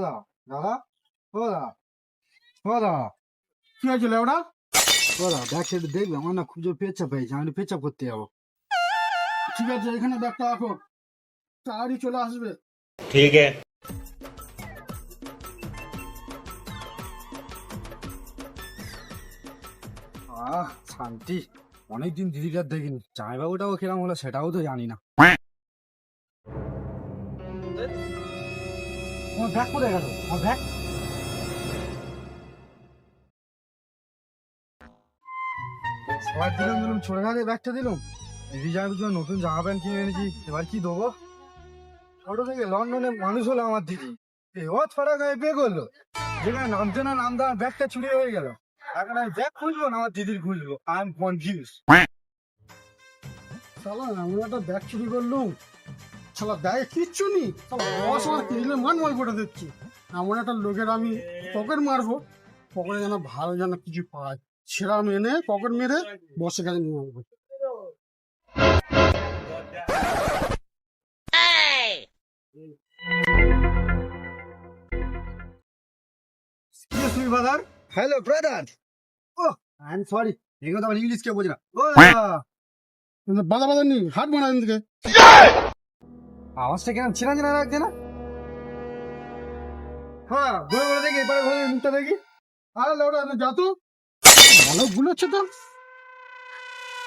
দাদা পেচাপ পেয়েছে আমি পেচাপ করতে যাব ঠিক আছে এখানে ব্যাগটা রাখো তাড়াতাড়ি চলে আসবে ঠিক আছে আহ শান্তি অনেকদিন দিদিটার দেখিনি জামাইবাবুটাও কিরম হলো সেটাও তো জানি না আমার ব্যাগ কোথায় গেল? আমার ব্যাগ? সবার দিলাম দিলাম ছোট খাতে ব্যাগটা দিলাম। দিদি জামাইবাবুর জন্য নতুন জামা প্যান্ট কিনে এনেছি এবার কি দেবো? ছোট থেকে লন্ডনে মানুষ হলো আমার দিদি। ও ছড়া গায়ে বে করল। যেখানে নামতে না নামতে আমার ব্যাগটা চুরি হয়ে গেল। এখন আমি ব্যাগ খুঁজবো না আমার দিদির খুঁজবো? আই এম কনফিউজ শালা আমি একটা ব্যাগ চুরি করলুম। শালা ব্যাগে কিচ্ছু নেই। শালা বস কিনলে মান মাল করে দিচ্ছি। এমন একটা লোকের আমি পকেট মারবো পকেটে যেন ভালো যেন কিছু পায়। সেরা মেনে পকেট মেরে বসে কাছে নিয়ে আসব। Brother hello brother oh I am sorry এগুলো তো আমার ইংলিশ কেউ বোঝে না। বাধা বাধা নেই হাট বানা দিকে আওয়াজটা কেন চেনা চেনা লাগছে না হ্যাঁ ঘুরে ঘুরে দেখি ঘুরে মুখটা দেখি। আরে লোটা যা তো। ভালো গুলোচ্ছে তো।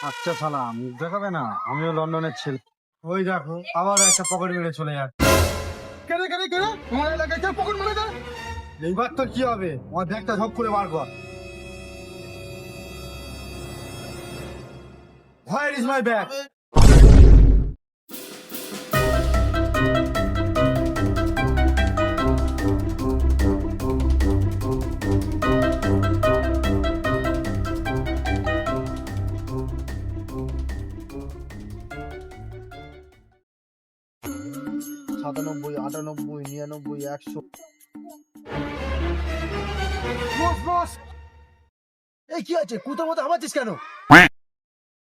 আচ্ছা দেখাবে না। আমিও লন্ডনের ছেলে। ওই দেখো, আবার একটা পকেট মেরে চলে যাচ্ছে। কেন কেন কেন আমার এলাকায় পকেট মারে দেয়? এইবার তো কি হবে? আমার ব্যাগটা সব করে বার কর। Where is my bag? সাতানব্বই আটানব্বই নিরানব্বই একশো। বস বস! এই কি আছে? কুতোর মতো আমাছিস কেন?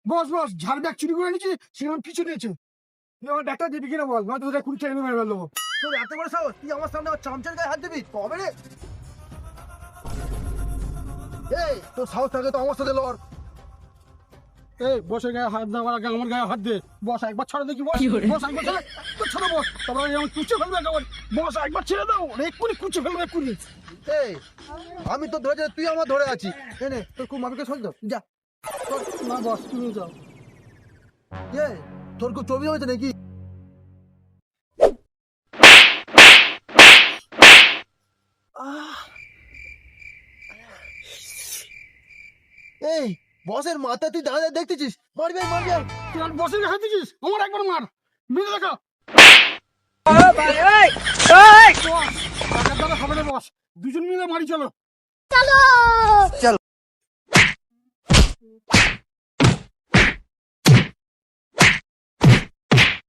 বস বস! ঝাড় ব্যাগ চুরি করে নিয়েছি সেরকম পিছু নিয়েছে। তুই আমার ব্যাগটা দিবি কিনা বল? নয়তো তোদের কুড়ি টাকা মেরে ফেলব। তোর এত বড় সাহস? তুই আমার সামনে আমার চামচার গায়ে হাত দিবি? কবে রে? এই তোর সাহস থাকে তো আমার সাথে লড়। এই বসে গায়ে হাত দেওয়ার আগে আমার গায়ে হাত দে। বস একবার ছাড়া দেখি বস। বস একবার ছেড়ে। তো ছোট বস। তারপরে যেমন কুচে ফেলবে একেবারে। বস একবার ছেড়ে দাও। এক্ষুনি কুচে ফেলবে এক্ষুনি। এই আমি তো ধরে তুই আমার ধরে আছি এনে তোর খুব মামিকে শোন তো। যা। না বস তুমি যাও। এ তোর খুব ছবি হয়েছে নাকি? আহ! এই বসের মাথা তুই দাঁড়া দেখতেছিস? মারবি মারবি। তুই আর বসে গায়ে হাত দিছিস আমার একবার মার। মেরে দেখা। হবে না বস। দুজন মিলে মারি চলো। চলো। চলো।